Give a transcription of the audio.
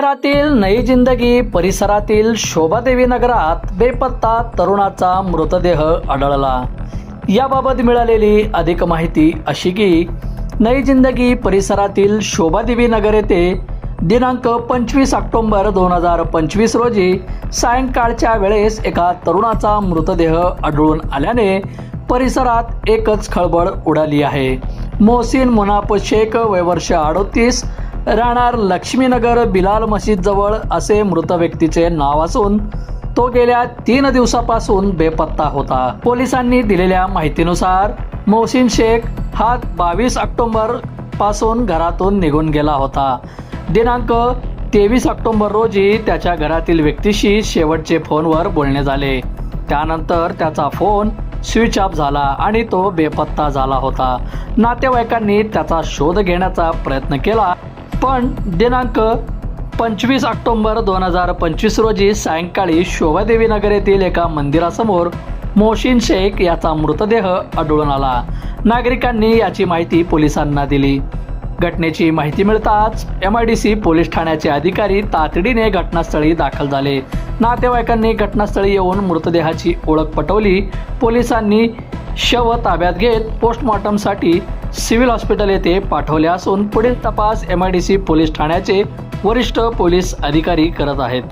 शहरातील नई जिंदगी परिसरातील शोभादेवी नगरात बेपत्ता तरुणाचा मृतदेह आढळला. याबाबत मिळालेली अधिक माहिती अशी की नई जिंदगी परिसरातील शोभादेवी नगर येथे दिनांक पंचवीस ऑक्टोंबर दोन हजार पंचवीस रोजी सायंकाळच्या वेळेस एका तरुणाचा मृतदेह आढळून आल्याने परिसरात एकच खळबळ उडाली आहे. मोहसिन मुनाफ शेख वयवर्ष अडोतीस राहणार लक्ष्मीनगर बिलाल मशीद जवळ असे मृत व्यक्तीचे नाव असून तो गेल्या तीन दिवसापासून बेपत्ता होता. पोलिसांनी दिलेल्या माहितीनुसार मोहसिन शेख हा बावीस ऑक्टोंबरपासून घरातून निघून गेला होता. दिनांक तेवीस ऑक्टोंबर रोजी त्याच्या घरातील व्यक्तीशी शेवटचे फोनवर बोलणे झाले. त्यानंतर त्याचा फोन स्विच ऑफ झाला आणि तो बेपत्ता झाला होता. नातेवाईकांनी त्याचा शोध घेण्याचा प्रयत्न केला पण दिनांक पंचवीस ऑक्टोंबर दोन हजार पंचवीस रोजी सायंकाळी शोभादेवी नगर येथील एका मंदिरासमोर मोहसिन शेख याचा मृतदेह आढळून आला. नागरिकांनी याची माहिती पोलिसांना दिली. घटनेची माहिती मिळताच M I D C police ठाण्याचे अधिकारी तातडीने घटनास्थळी दाखल झाले. नातेवाईकांनी घटनास्थळी येऊन मृतदेहाची ओळख पटवली. पोलिसांनी शव ताब्यात घेत पोस्टमॉर्टमसाठी सिव्हिल हॉस्पिटल येथे पाठवले असून पुढील तपास M I D C police ठाण्याचे वरिष्ठ पोलीस अधिकारी करत आहेत.